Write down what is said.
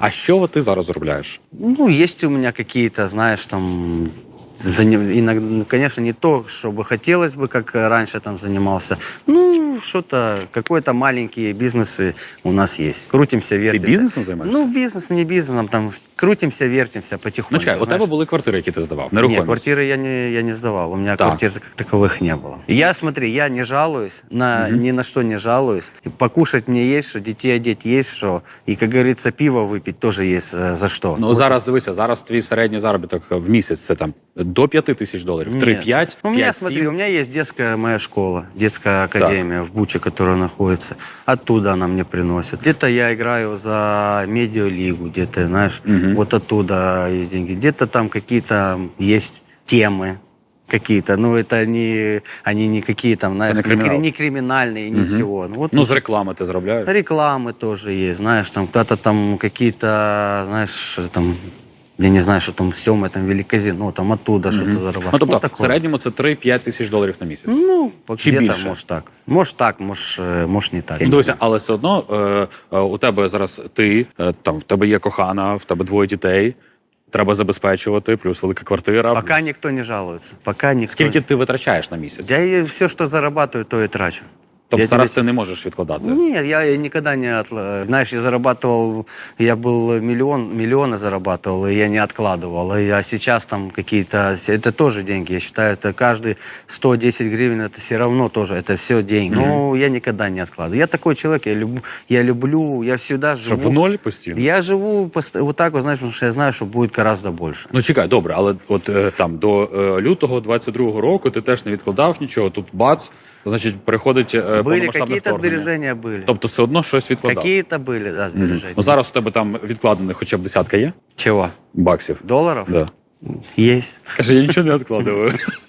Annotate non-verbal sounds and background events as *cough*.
А що ти зараз заробляєш? Ну, есть у меня какие-то, там, иногда, ну, конечно, не то, чтобы хотелось бы, как раньше там занимался. Ну, что-то, какой-то маленькие бизнесы у нас есть. Крутимся, Ти вертимся. бізнесом займаєшся? Ну, бизнес, не бизнесом, там, крутимся, вертимся потихоньку. Ну, чекай, у знаешь. тебе були квартири, які ти здавав. Нет, Нерухомість. квартиры я не, я не сдавал. У меня Так. квартир как таковых не было. Я, смотри, я не жалуюсь, на, ни на что не жалуюсь. И покушать мне есть что, детей одеть есть что. И, как говорится, пиво выпить тоже есть э, за что. Ну зараз дивися, зараз твій середній заробіток в місяць це там до 5 тисяч доларів. Нет. 3-5, У меня, 5-7. смотри, у меня есть детская моя школа, детская академия в Буче, которая находится. Оттуда она мне приносит. Где-то я играю за медиалигу, где-то, знаешь, вот оттуда есть деньги. Где-то там какие-то есть темы какие-то, ну это не, они не какие там, знаешь, не не, кри- криминал. не криминальные, ничего. Ну, вот Ну, з реклами ти заробляєш. Рекламы тоже есть, знаешь, там кто-то там какие-то, знаешь, там, я не знаю, что там Сема, там Великозин, ну там оттуда что-то зарабатывать. Ну, тобто, Вот в такое. середньому це 3-5 тисяч доларів на місяць. Ну, Чи где-то, більше? может так. Может так, может, э, может не так. Я Ну, не Дивися, знаю. але все одно е, е, у тебе зараз ти, е, там в тебе є кохана, в тебе двоє дітей. Треба забезпечувати, плюс велика квартира. Пока плюс- никто не жалуется. Пока никто. Скільки ти витрачаєш на місяць? Я все, что зарабатываю, то и трачу. Тобто Я зараз тебе ти не можеш відкладати. Нет, я никогда не отла... Знаешь, я зарабатывал, я был миллион, миллионы зарабатывал, и я не откладывал. И я сейчас там какие-то, это тоже деньги, я считаю, это каждый 110 гривен, это все равно тоже, это все деньги. Но я никогда не откладываю. Я такой человек, я, люб... я люблю, я всегда Що живу. в ноль постійно? Я живу пост- вот так, вот, знаешь, потому что я знаю, что будет гораздо больше. Ну чекай, добре, але от е, там до е, лютого 22-го року ти теж не відкладав нічого. Тут бац, значить, приходить е, были повномасштабне какие-то вторгнення. сбережения были. Тобто все одно щось відкладав. Какие-то были, да, сбережения. Ну зараз у тебе там відкладених хоча б десятка є Чего? баксів. Долларов? Да. Есть. Каже, я нічого не відкладаю. *laughs*